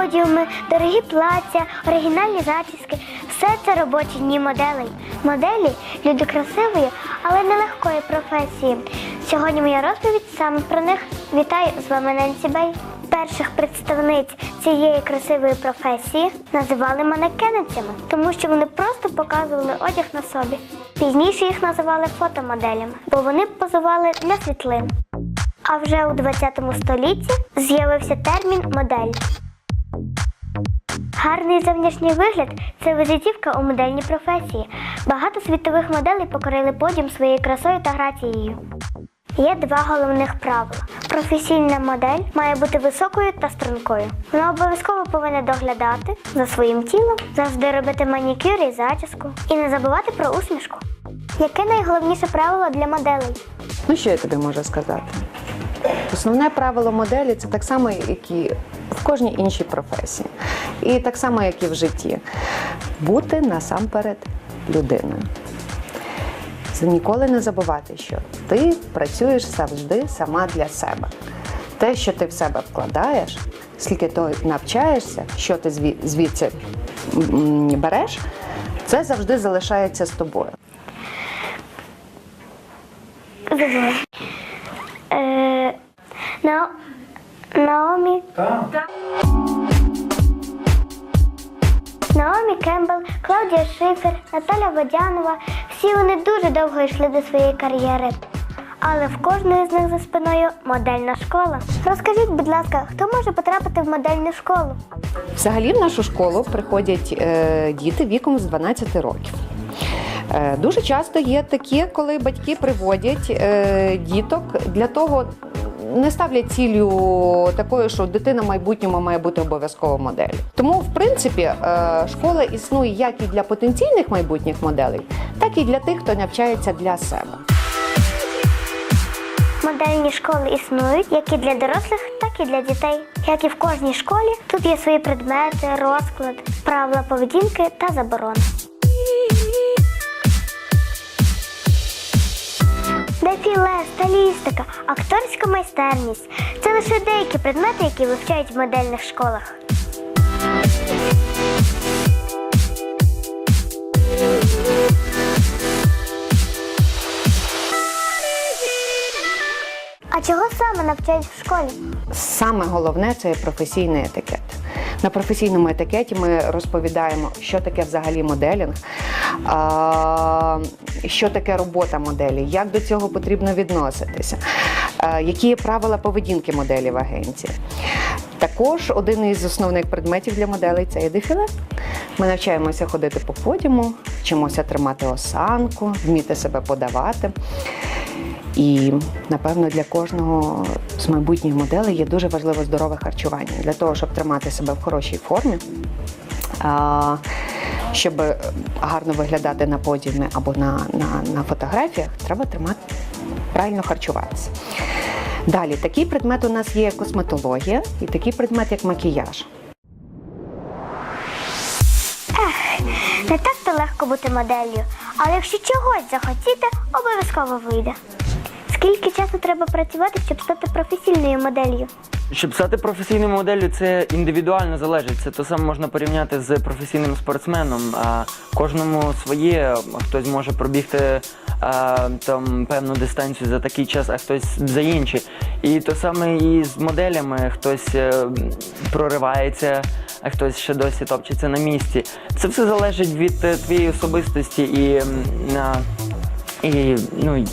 подіуми, дорогі плаття, оригінальні зачіски. Все це робочі дні моделей. Моделі люди красивої, але нелегкої професії. Сьогодні моя розповідь саме про них. Вітаю з вами Ненсі Бей. Перших представниць цієї красивої професії називали манекеницями, тому що вони просто показували одяг на собі. Пізніше їх називали фотомоделями, бо вони позували для світлин. А вже у 20 столітті з'явився термін модель. Гарний зовнішній вигляд це визитівка у модельній професії. Багато світових моделей покорили подіум своєю красою та грацією. Є два головних правила. Професійна модель має бути високою та стрункою. Вона обов'язково повинна доглядати за своїм тілом, завжди робити манікюр і зачіску. І не забувати про усмішку. Яке найголовніше правило для моделей? Ну, що я тобі можу сказати? Основне правило моделі це так само, як і в кожній іншій професії. І так само, як і в житті. Бути насамперед людиною. Це ніколи не забувати, що ти працюєш завжди сама для себе. Те, що ти в себе вкладаєш, скільки ти навчаєшся, що ти звідси береш, це завжди залишається з тобою. Забула. На... Наомі. Наомі Кембл, Клаудія Шифер, Наталя Водянова. Всі вони дуже довго йшли до своєї кар'єри. Але в кожної з них за спиною модельна школа. Розкажіть, будь ласка, хто може потрапити в модельну школу? Взагалі в нашу школу приходять е, діти віком з 12 років. Е, дуже часто є такі, коли батьки приводять е, діток для того. Не ставлять ціллю такою, що дитина в майбутньому має бути обов'язково моделлю. Тому, в принципі, е, школа існує як і для потенційних майбутніх моделей, так і для тих, хто навчається для себе. Модельні школи існують як і для дорослих, так і для дітей. Як і в кожній школі, тут є свої предмети, розклад, правила поведінки та заборони. Дефіле, стилістика, акторська майстерність це лише деякі предмети, які вивчають в модельних школах. А чого саме навчають в школі? Саме головне це професійний етикет. На професійному етикеті ми розповідаємо, що таке взагалі моделінг, що таке робота моделі, як до цього потрібно відноситися, які є правила поведінки моделі в агенції. Також один із основних предметів для моделей це є дефіле. Ми навчаємося ходити по подіуму, вчимося тримати осанку, вміти себе подавати. І напевно для кожного з майбутніх моделей є дуже важливо здорове харчування для того, щоб тримати себе в хорошій формі. Щоб гарно виглядати на подіумі або на, на, на фотографіях, треба тримати правильно харчуватися. Далі, такий предмет у нас є косметологія і такий предмет, як макіяж. Не так то легко бути моделлю, але якщо чогось захотіти, обов'язково вийде. Скільки часу треба працювати, щоб стати професійною моделлю? Щоб стати професійною моделлю, це індивідуально залежить. Це то саме можна порівняти з професійним спортсменом. Кожному своє, хтось може пробігти там певну дистанцію за такий час, а хтось за інший. І то саме і з моделями хтось е, проривається, а хтось ще досі топчеться на місці. Це все залежить від е, твоєї особистості і. і ну,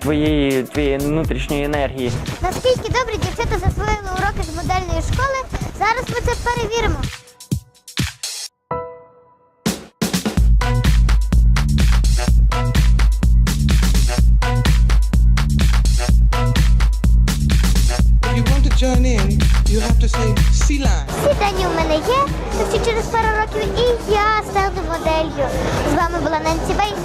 твоєї, твоєї внутрішньої енергії. Наскільки добре дівчата засвоїли you have to say sea lion. Всі у мене є, так всі через пару років і я стану моделлю. З вами була Ненсі Бей.